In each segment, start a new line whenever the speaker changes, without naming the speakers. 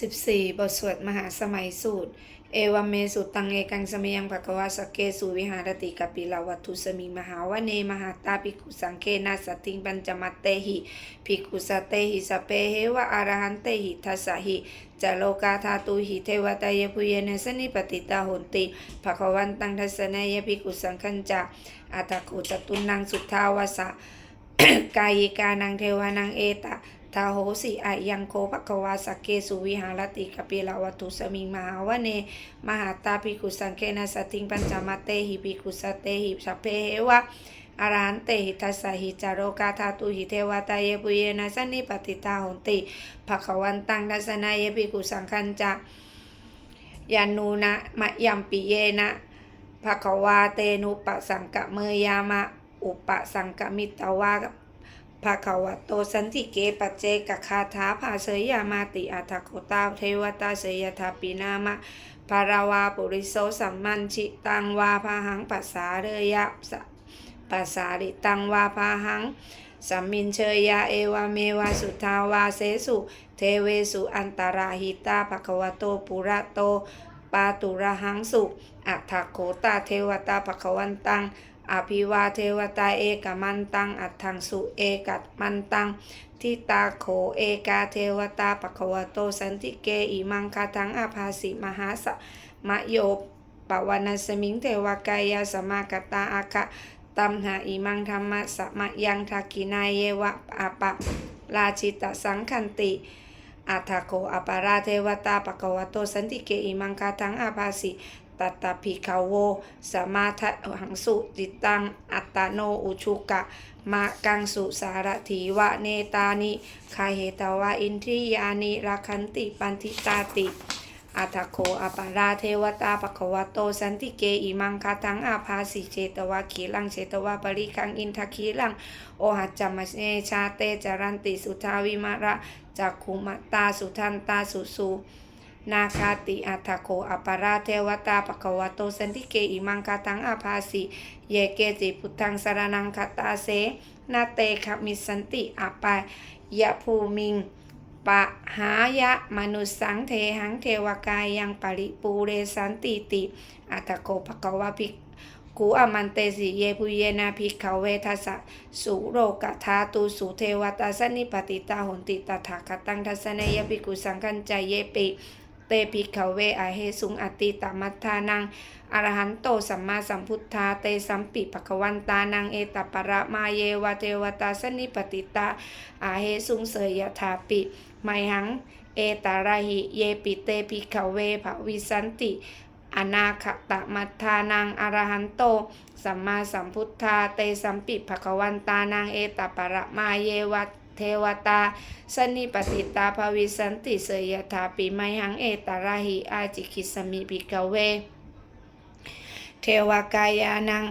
14 บทสวดมหาสมัยสูตร เอวเมสุตังเอกังสมยังภควะสเกสุวิหารติกปิลาวัตุสมิงมหาวเนมหาตาภิกขุสังเคนะสติงปัญจมัตเตหิภิกขุสตเตหิสเปเหวะอรหันเตหิทัสสหิจะโลกาธาตุหิเทวตายพุเยนสนิปติตาโหนติภควันตังทัสสะเนยภิกขุสังคัญจะอัตถกุจตุนังสุทธาวสะกายิกานังเทวานังเอตะ ทาโหสิอายังโคภควาสักเกสุวิหารติกเปลาวัตุสมิงมหาวเน มหาตาภิกุสังเคนะสติงปัญจมัตเตหิภิกุสตเตหิสัพเพเหวะอรหันเตหิทัสสหิจารโรกาธาตุหิเทวตาเยปุเยนะสันนิปติตาหนติภควันตังทัสนายภิกุสังคัญจะยานูนะมะยัมปิเยนะภควาเตนุปสังกะเมยามะอุปสังกมิตวา ภาควะโตสันติเกปัจเจกคาถาภาเสยยามาติอัตโคตาเทวตาเสยทาปินามะภาราวาปุริโสสัมมันชิตังวาพาหังปัสสาเรยะสะปัสสาริตังวาพาหังสัมมินเชยยาเอวาเมวาสุทาวาเสสุเทเวสุอันตราหิตาภควโตปุระโตปาตุระหังสุอัตถโคตาเทวตาภควันตัง อภิวาเทวตาเอกมันตัง อัตถังสุเอกัตมันตังทิตาโขเอกาเทวตาปะคะวะโตสันติเกอิมังคาทังอาภาสิมหาสะมะโยปวานัสมิงเทวกายาสมากตาอาคะตัมหาอิมังธรรมะสมะยังทักกินายเยวะอาปะราชิตสังคันติอัตถโคอปาราเทวตาปะคะวะโตสันติเกอิมังคาทังอาภาสิ ตัตตาภิกขโวสมาทหังสุจิตัง อัตโนอุชุกะมากังสุสารถีวะเนตานิคาเหตวะอินทริยานิรักขันติปันทิตาติอัตถโคอปาราเทวตาปะคะวะโตสันติเกอิมังคาทังอาภาสิเจตวะขีลังเจตวะปริคังอินทคีลัง โอหัจจมเนชาเตจารันติสุทาวิมาระจักขุมตาสุทันตาสุสู นาคาติอัตโคอปาราเทวตาปะควโตสันติเกอิมังคาตังอาภาสิเยเกจิพุทธังสารนังคตาเสนาเตขมิสันติอปายะภูมิงปะหายะมนุสังเทหังเทวกายยังปริปูเรสันติติ อัตโคภควะภิกขุอมันเตสิเยปุเยนาภิกขเวทัสสุโรกธาตุสุเทวตาสนิปติตาหนติตถาคตังทัสเนยภิกุสังคัญใจเยปิ ตภิกขเวอเหสุงอติตามัทธานังอรหันโตสัมมาสัมพุทธาเตสัมปิปะควันตานังเอตปะระมาเยวะเทวตาสนิปติตาอาเหสุงเสยยถาปิไมหัง เอตาราหิเยปิเตภิกขเวภวิสันติอนาคตมัทธานังอรหันโต สัมมาสัมพุทธาเตสัมปิภควันตานังเอตปะระมาเยวะ เทวตา สนิปติตาภวิสันติเสยถาปิไมหังเอตาราหิอาจิคิสมิภิกเว เทวกายานัง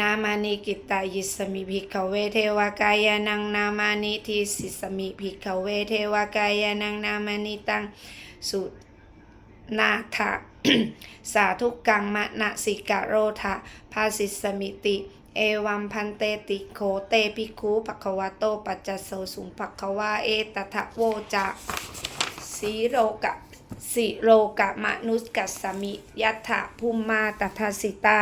นามานิกิตายิสมิภิกขเวเทวกายานังนามานิทิสิสมิภิกขเวเทวกายานังนามานิตังสุนาถะสาธุกังมะนะสิกะโรธะภาสิสมิติ เอวัมพันเตติโคเตปิคูปะควาโตปัจจโสสุงปะควาเอตทะโวจะสีโรกะ สิโลกะมนุสกัสมิ ยัตถะภูมมาตถาสิตา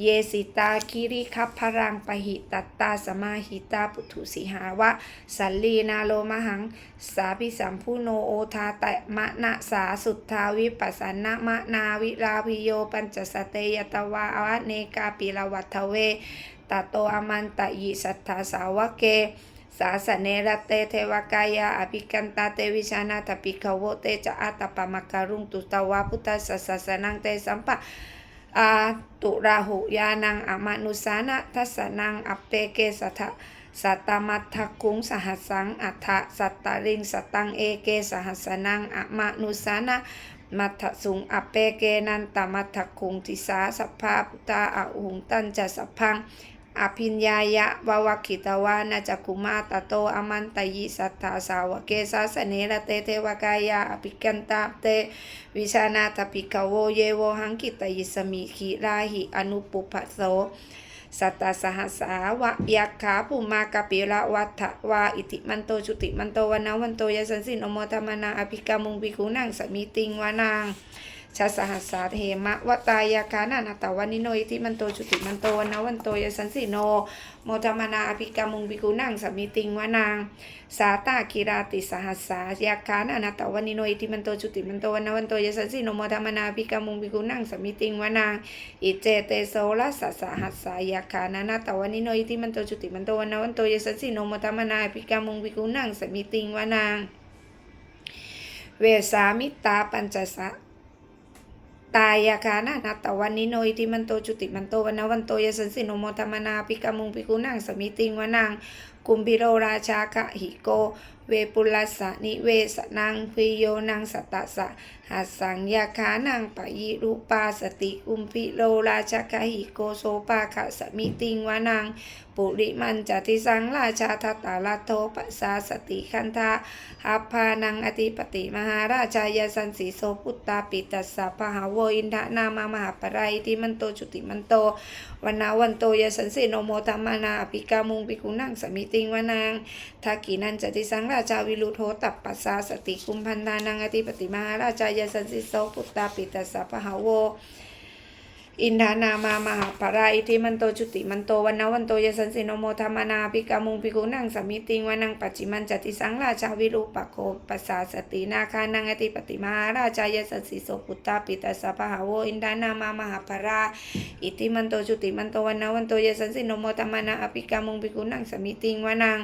เยสิตาคิริคัพพรังปหิตตตาสมาหิตาปุถุสิหาวะ สัลลีนาโลมหัง สาพิสัมพุโนโอทาตะมะนะสาสุทธาวิปัสสนะมะนาวิราพิโยปัญจสเตยตวาอวเนกาปิลวัตเวตโตอมันตยิสัทธาสาวะเก สาสเนรเตเทวกายาอภิกันตาเตวิชานาตปิขโวเตจะอาตปะมะการุงตุตวาพุทธสสสนังเตสัมปะอาตุราหุยานังอมานุสานะทัสนังอัปเปเกสัทสัตตมัทธคุงสหัสังอัฏฐสัตตริงสตังเอเกสหัสนังอมานุสานะมัทธสุงอัปเปเกนันตมัทธคุงทิสาสัพพาพุทธาอหุงตันจะสพัง อภิญญายะววคิตวานาจักุมาตโตอมันตยิสัทธาสาวเกสาสเนระเตเทวกายาอภิกันตาเตวิชานาตปิกโวเยโวหังกิตยิสมิขีราหิอนุปุพะโสสัตตสหัสาวะยักขาปุมากปิระวัฏฐวาอิติมันโตชุติมันโตวันนาวันโตยสันสินโมธรรมนาอภิกามุงปิคุนังสมิติงวานาง ชาสหัสสาเทมะวตายาคานานาตาวันนิโนอิติมันโตชุติมันโตวันนาวันโตยสันสิโน โมธรรมนาอภิกามุงปิคุนังสมิติงวานาง สาตากิราติสหัสสายาคานานาตวันนิโนอิติมันโตจุติมันโตวันนาวันโตยสันสิโนโมธรรมนาอภิกามุงภิกุนังสมิติงวานาง อิเจเตโซลัสสะสหัสสายาคานานาตวันนิโนอิติมันโตจุติมันโตวันนาวันโตยสันสิโนโมธรรมนาอภิกามุงภิกุนังสมิติงวานาง เวสามิตาปัญจสะ ตายาคานะนาตวันนิโนอิติมันโตจุติมันโตวันนวันโตยสันสิโนโมธรรมนาปิกามุงปิกุนังสมิติงวานางกุมพิโรราชาคะหิโกเวปุลสะนิเวสนังพิโยนังสตตสะหัสสังยาคานังปะยิรูปาสติกุมพิโรราชาคะหิโกโสปาคะสมิติงวานัง ปุริมันจติสังราชาทัตาลาโทปัสสาสติคันธาหัพานังอธิปติมหาราชายสันสีโสพุตตาปิตัสสะพหาโวอินทนามามหาปรายติมันโตจุติมันโตวันนาวันโตยสันสิโนโมธรรมนาอภิกามุงปิกุนังสมิติงวานางทากีนันจติสังราชาวิรุโทตัปปัสสาสติกุมพันธานังอธิปติมหาราชายสันสิโสพุตตาปิตัสสะพหาโวอินทานามามหาปราอิทิมันโตจุติมันโตวันนาวันโตยสันสิโนโมธรรมนาภิกามุงภิกุนังสมิติงวานังปัจจิมันจติสังราชาวิรูปโคปัสสาสตินาคานังอธิปติมาราชายสันสิโสปุตตาปิตัสสะพหาโวอินทานามามหาปราอิทิมันโตจุติมันโตวันนาวันโตยสันสิโนโมธรรมนาอภิกามุงภิกุนังสมิติงวานัง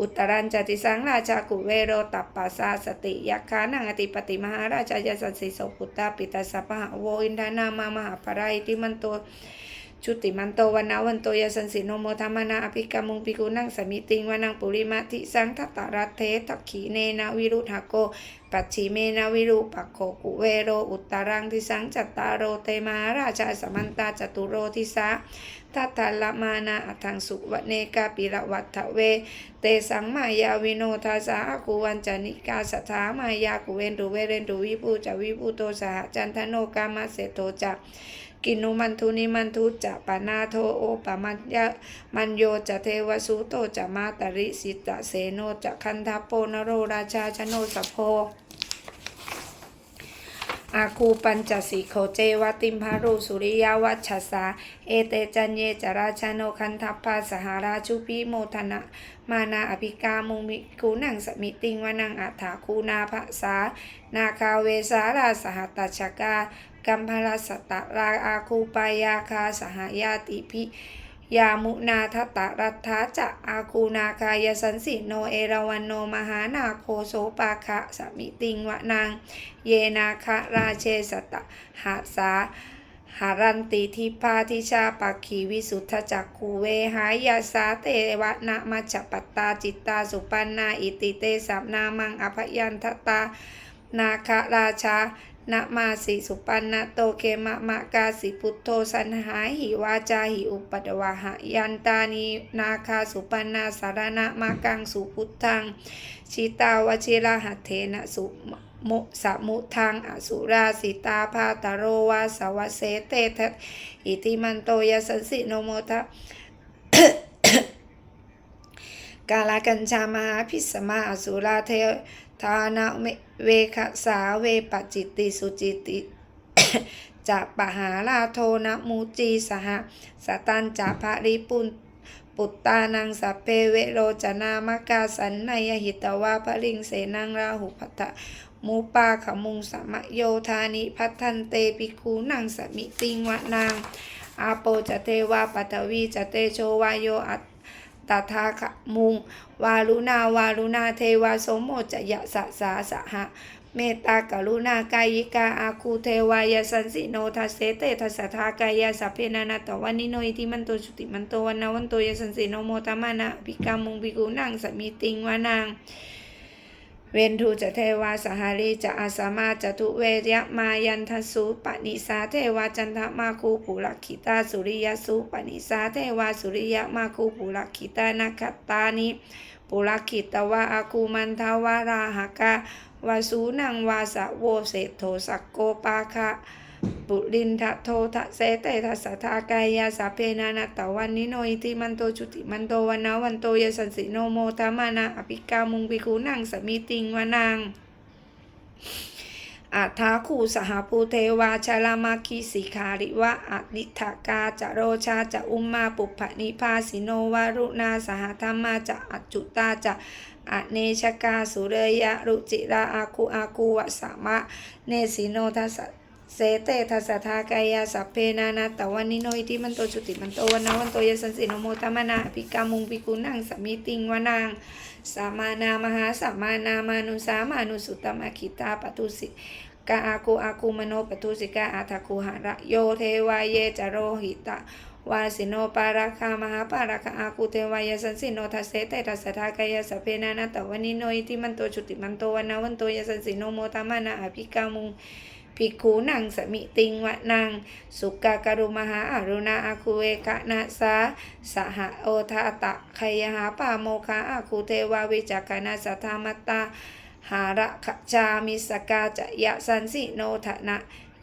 อุตรันจติสังราชากุเวโรตัปปัสสาสติยักขานังอติปติมหาราชายสันสิโสกุตตาปิตาสภะพหาโวอินทานามามหาปราอิทิมันโต ชุติมันโตวันนาวันโตยสันสิโนโมธรรมนาอภิกามุงปิกุนังสมิติงวานังปุริมาทิสังทัตตารัตเททักขีเนนาวิรุธาโก ปัจฉิเมนาวิรูปักโขกุเวโร อุตตรังทิสังจัตตารโรเตมาราชาสมันตาจตุโรทิสาทัตตาละมานาอัทังสุวเนกาปิระวัตเว เตสังมายาวิโนทาสากูวันจานิกาสถามายากุเวนตุเวเรนตุวิปูจวิปูโตสหจันทโนกามาเสโตจะ กินุมันทุนิมันทุจะปานาโทโอปมัญญะมันโยจะเทวสุโตจะมาตริสิตะเสโนจะคันทาโปนโรราชาชโนสโพอาคูปัญจสีโคเจวติมพารุสุริยาวัชสา เอเตจันเยจราชโนคันทัพพาสหาราชุพิโมทนะ มานาอภิกามุมิคูนังสมิติงวนังอัฏฐาคูนาภาษานาคาเวสาราสหัตตชกา กัมพลสตะราอาคูปายาคาสหายาติพิยามุนาทตะรัตถาจะอาคูนาคายสันสิโนเอราวันโนมหานาโคโสปาคะสมิติงวะนางเยนาคะราเชสตะหาสาหารันติทิพาทิชาปักขีวิสุทธจักคูเวหายาสาเตวะนะมัจปัตตาจิตตาสุปันนาอิติเตสัมนามังอภยันทตานาคราชา นะมาสิสุปันนะโตเคมะมะกาสิพุทโธสันหายหิวาจาหิอุปตวะหะยันตานีนาคาสุปันนาสารณะมากังสุพุทธังชิตาวชิระหัตเทนะสุมุสมุทังอสุราสิตาพาตโรวาสวเสเตทะอิติมันโตยสันสิโนโมทะกาลกัญชามหาพิสมาอสุราเท ทานะเวคสาเวปจิตติสุจิติจะปหาลาโทนะมูจีสหสตันจะภริปุนปุตตานังสัพเพเวโรจนามกาสันนยหิตวาภริงเสนังราหุพัตะมูปาขมุงสมะโยธานิพัทันเตปิคูนังสมิติงวะนางอาโปจะเทวาปัตวีจะเตโชวายโยอัต ตถาคมุง วารุณาวารุณาเทวาสมโมจยะสะสาสะหะเมตตากรุณากายิกาอาคูเทวายสันสิโนทัสเสเตทัสทากายาสัพเพนานาตวันนิโนอิทิมันโตชุติมันโตวันนาวันโตยสันสิโนโมตมานะปิกามุงปิกุนังสมิติงวานาง เวนทูจะเทวาสหารีจะอาสามาจะทุเวยะมายันทสุปนิสาเทวาจันทมาคูปุรักขิตาสุริยสุปนิสาเทวาสุริยมาคูปุรักขิตานาคตานิปุรักขิตวะอาคูมันทวาราหกาวาสูนังวาสะโวเศโทสักโกปาคะ ปุรินทะโททะเสเตทัสสะทากายาสัเพนานาตวันนิโนอิติมันโตจุติมันโตวันนาวันโตยสันสิโนโมทามานาอภิกามุงปิคูนังสมิติงวานางอัฏฐาคูสหภูเทวาชาลามาคีสิขาริวะอนิทากาจะโรชาจะอุมมาปุพนิพาสิโนวารุณาสหธรรมาจะอัจจุตาจะอเนชกาสุเรยะรุจิราอาคูอาคูวะสามะเนสิโนทัสสะ เสเตทัสสะทากายาสัพเพนานาตวันนิโนอิติมันโตจุติมันโตวันนาวันโตยสันสิโนโมตมนาอภิกามุงปิกุนังสมิติงวนางสามานามหาสามานามานุสามานุสุตตมะคิตาปตุสิกาอากูอากูมโนปทุสิกาอาทาคูหาระโยเทวายเยจโรหิตะวาสิโนปาราคามหาปาราคาอากูเทวายสันสิโนทัสเสเตทัสสะทากายสพเพนานาตวันิโนอิติมันโตจุติมันโตวันนาวันโตยสันสิโนโมตมานาอภิกามุง ภิกขูนังสมิติงวะนัง สุกาการุมหาอารุณาอาคูเวกะนาสาสหโอทาตะขยหาปาโมคาอาคูเทวาวิจักนาสัทธามตาหาระขจามิสกาจะยะสันสิโนทะนะ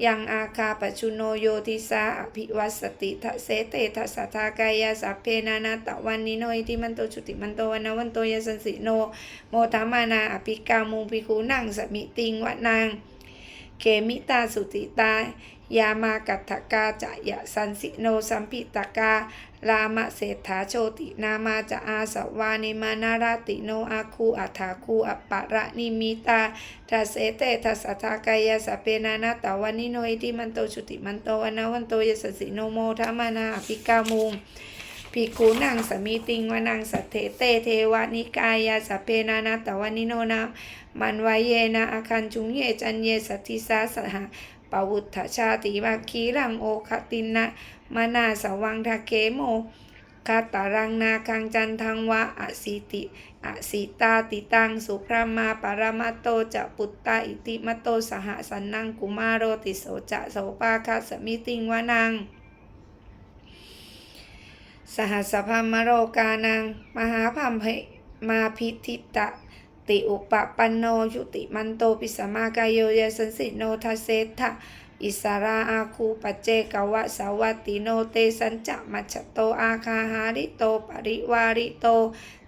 ยังอาคาปชุโนโยติสาอภิวัสติทะเสเตทะสัทธากายาสัพเพนานาตะวันนิโนอิติมันโตชุติมันโตวันนาวันโตยสันสิโน โมทามานาอภิกามุงปิคูนังสมิติงวะนาง เขมิตาสุติตายามากัตถกาจะยะสันสิโนสัมปิตกา รามะเศรษฐาโชตินามาจะอาสวานิมานาราติโนอาคูอัฏฐาคูอัปปะระนิมิตาทัสเสเตทัสสะทากายสเปนานาตาวันนิโนอิติมันโตชุติมันโตวนาวันโตยสสสิโนโมทามานาอภิกามุง ภิกขุนังสมิติงวนังสัทเทเตเทวานิกายาสัพเพนานาตวันิโนนามันวายเยนะอาคันจุงเยจันเยสัทธิสาสหะปวุฒชาติวาคีรังโอคตินนะมานาสวังทะเกโมคาตารังนาคังจันทังวะอสิติอสิตาติตังสุพรามาปารมาโตจะปุตตาอิติมโตสหสันนังกุมารโรติโสจะโสปาคาสมิติงวานัง สหัสพามโรกานัง มหาพัมเพมาพิทิตะ ติอุปปันโนยุติมันโตปิสมากายโยยสันสิโนทัสเสทะอิสาราอาคูปัจเจกวะสาวัติโนเตสัญจะมัจโตอาคาหาริโตปริวาริโต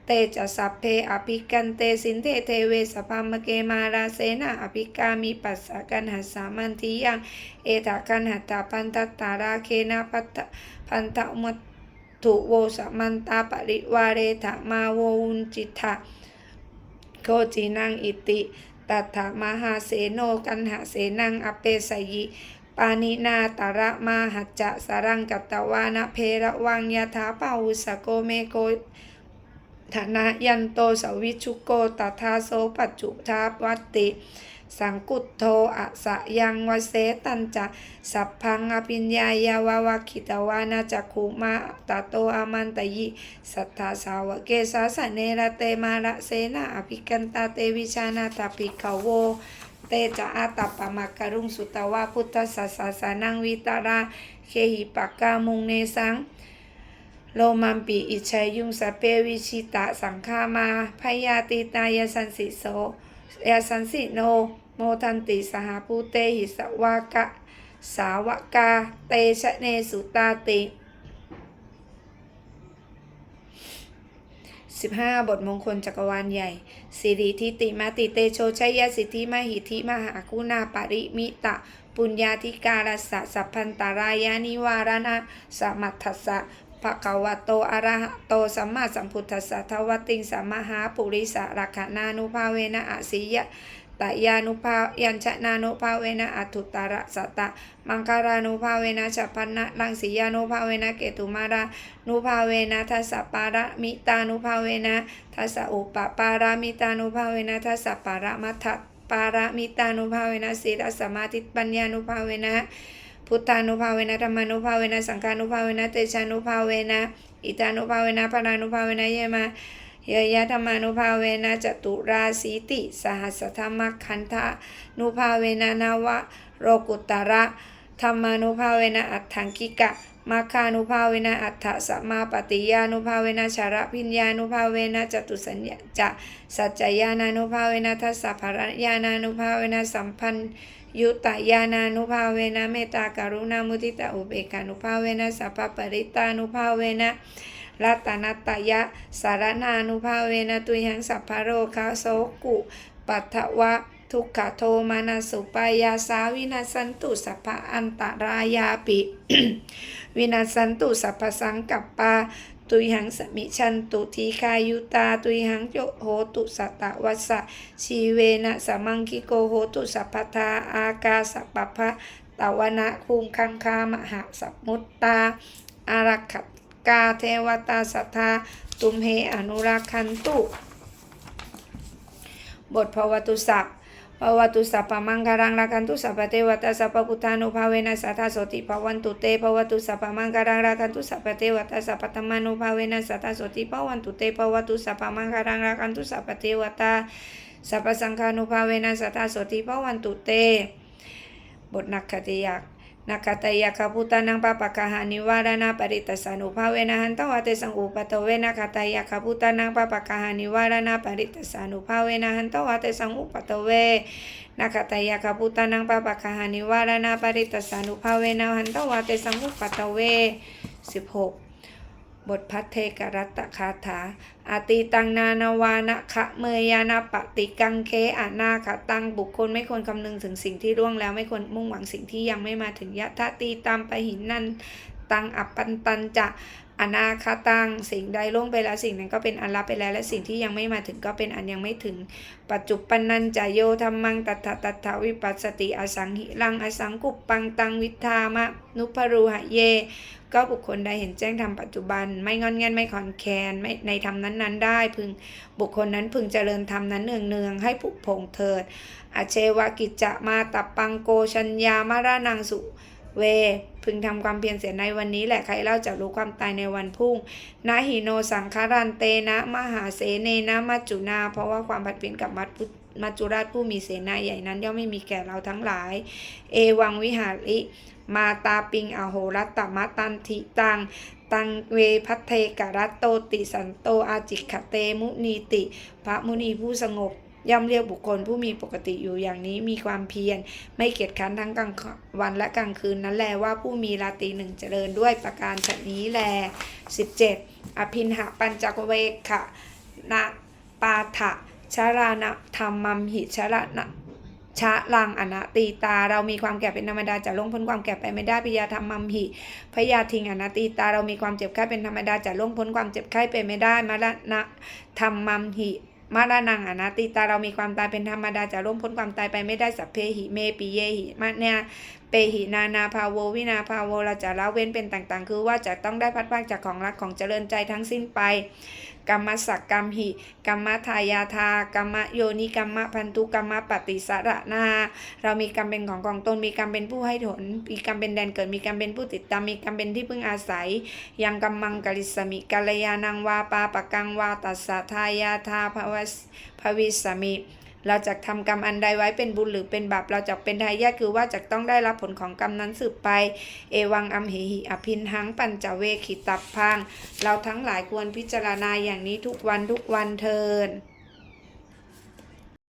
เตจะสัพเพอภิกันเตสินเทเทเวสพามเกมาราเสนาอภิกามิปัสสะกันหัสสามันทิยังเอตากันหัตตาพันตตาราเคนะพัตพันตะอุมต ถุโวสมันตาปริวาเรถมาโวอุนจิตะโคจินังอิติตัถามหาเสโนกันหาเสนังอเปสยิปานินาตาระมาหัจจะสรังกัตวานะเพระวังยถาปาวุสโกเมโกธนะยันโตสวิชุโกตถาโสปัจจุทาวัตติ สังกุตโทอะสะยังวเสตันจะสัพพังอภิญญายาวาวาคิตวานาจักขุมาตโตอามันตยิสัทธาสาวเกสาสเนระเตมาระเสนาอภิกันตาเตวิชานาตาปิขโวเตจะอาตปะมักกรุงสุตวาพุทธสัสสะสานังวิตาราเคหิปักกามุงเนสังโลมัมปีอิชัยยุงสเปวิชิตะสังฆามาพยาติตายสันสิโส ยสันสิโน โมทันติสหภูเตหิสวากะ สาวกา เตชะเนสุตาติ15บทมงคลจักรวาลใหญ่ สิริทิติมาติเตโชชัยยสิทธิมหิธิมหาคุณาปริมิตะ ปุญญาธิการสสะสัพพันตารายานิวารณะสมัทธสะ ภะคะวะโตอะระหะโตสัมมาสัมพุทธัสสะทวติงสัมมาหาปุริสะรักขานุภาเวนะอะสิยะตยานุภายัญชนานุภาเวนะอัตุตระสตตะ มังคารานุภาเวนะฉัพพนะลังสียานุภาเวนะเกตุมารานุภาเวนะทัสสะปาระมิตานุภาเวนะทัสสะอุปปารามิตานุภาเวนะทัสสะปาระมัทธปาระมิตานุภาเวนะศีลสมาธิปัญญานุภาเวนะ พุทธานุภาเวนะธรรมานุภาเวนะสังฆานุภาเวนะเตชานุภาเวนะอิตานุภาเวนะพารานุภาเวนะเยมาเยยะธรรมานุภาเวนะจตุราสีติ สหัสธรรมคันธานุภาเวนะนาวะโรกุตระธรรมานุภาเวนะอัตถังกิกะมาคานุภาเวนะอัฏฐสัมมาปฏิยานุภาเวนะชาระพิญญานุภาเวนะจตุสัญญาจะสัจจยานานุภาเวนะทัสสะภรญานานุภาเวนะสัมพัน ยุตตยานานุภาเวนะเมตตากรุณามุทิตาอุเบกานุภาเวนะสัพพปริตานุภาเวนะรัตนัตตยะสารนานุภาเวนะตุยังสัพพโรคาโสกุปัทวะทุกขโทมานาสุปายาสาวินาสันตุสัพพอันตรายาปิ วินาสันตุสัพพสังกัปปา ตุยหังสมิชันตุทีคายุตา ตุยหังโยโหตุสัตวัสสะชีเวนะสมังคิโกโหตุสัพพทาอากาสปะพะตวนะคุมคังคามหาสมุตตาอารักขกาเทวตาสัทธาตุมเหอนุราคันตุ บทภวตุศัพท์ भवतु सपमङ्गरङ्गु सपते वत सपकुतानु भावेन सदा सोति भवन्तु ते भवतु सपमङ्गरङ्गु सपते वत सपतमनुभावेन सदा सोति भवन्तु ते भवतु सपमङ्गरङ्गु सपते वत सपसङ्घानुभावेन सदा सोति भवन्तु ते। बुड्नखति या นักติยักษ์นักขตยาคาพุตานังปะปะกะหานิวารณาปริตสานุภาเวนะหันตวะเตสังอุปตเวนะคตยาคาพุตานังปะปะกะหานิวารณาปริตสานุภาเวนะหันตวะเตสังอุปตเวนักขตยาคาพุตานังปะปะกะหานิวารณาปริตสานุภาเวนะหันตวะเตสังอุปตเวสิบหกบทพัทเทกรัตตคาถา อติตังนานาวานะคะเมยานาปฏิกังเคอานาคตังบุคคลไม่ควรคำนึงถึงสิ่งที่ร่วงแล้วไม่ควรมุ่งหวังสิ่งที่ยังไม่มาถึงยะทะตีตามไปหินนันตังอัปปันตันจะอนาคตังสิ่งใดล่วงไปแล้วสิ่งนั้นก็เป็นอันลับไปแล้วและสิ่งที่ยังไม่มาถึงก็เป็นอันยังไม่ถึง ปัจจุปันนันจะโยธรรมังตัทตัทวิปัสสติอสังหิรังอสังกุปปังตังวิทามะนุพรูหะเย ก็บุคคลใดเห็นแจ้งธรรมปัจจุบัน ไม่งอนแงนไม่ขอนแคนไม่ในธรรมนั้น ๆ ได้ พึงบุคคลนั้นพึงเจริญธรรมนั้นเนืองๆให้ผุผงเถิดอาเชวกิจจะมาตับปังโกชัญญามารานังสุเว พึงทำความเพียรเสียในวันนี้แหละใครเล่าจะรู้ความตายในวันพุ่งนาหิโนสังคารันเตนะมหาเสเนนะมัจจุนา เพราะว่าความผัดเปลี่ยนกับมัจจุมัจจุราชผู้มีเสนาใหญ่นั้นย่อมไม่มีแก่เราทั้งหลาย เอวังวิหาริ มาตาปิงอโหรัตตมะตันทิตัง ตังเวพัทเทกรัตโตติสันโตอาจิขเตมุนีติ พระมุนีผู้สงบย่อมเรียกบุคคลผู้มีปกติอยู่อย่างนี้มีความเพียร ไม่เกียจค้านทั้งกลางวันและกลางคืนนั้นแลว่าผู้มีราตรีหนึ่งเจริญด้วยประการฉนี้แล 17. อภินหะปัญจกเวกขะนะปาถะชรานะธรรมัมหิชระนะ ชะลังอนะตีตา เรามีความแก่เป็นธรรมดาจะล่วงพ้นความแก่ไปไม่ได้พยาธรรมัมหิพยาทิงอนะตีตา เรามีความเจ็บไข้เป็นธรรมดาจะล่วงพ้นความเจ็บไข้ไปไม่ได้มรณะธรรมัมหิมารานังอนะตีตาเรามีความตายเป็นธรรมดาจะล่วงพ้นความตายไปไม่ได้สัพเพหิเมปิเยหิมะเนี่ยเปหินานาภาโววินาภาโวเราจะละเว้นเป็นต่างๆ คือว่าจะต้องได้พัดพากจากของรักของเจริญใจทั้งสิ้นไปกรรมสักกรรมหิกรรมทายาทากรรมโยนิกรรมพันธุกรรมปฏิสระนาเรามีกรรมเป็นของของตนมีกรรมเป็นผู้ให้ผลมีกรรมเป็นแดนเกิดมีกรรมเป็นผู้ติดตามมีกรรมเป็นที่พึ่งอาศัย ยังกรรมังกลิสมิกัลยานังวาปาปะกังวาตัสสะทายาทาภวสภวิสมิ เราจะทำกรรมอันใดไว้เป็นบุญหรือเป็นบาปเราจะเป็นทายาทคือว่าจะต้องได้รับผลของกรรมนั้นสืบไป เอวังอัมเหหิอภินหังปัญจเวขิตับพัง เราทั้งหลายควรพิจารณาอย่างนี้ทุกวันทุกวันเทิน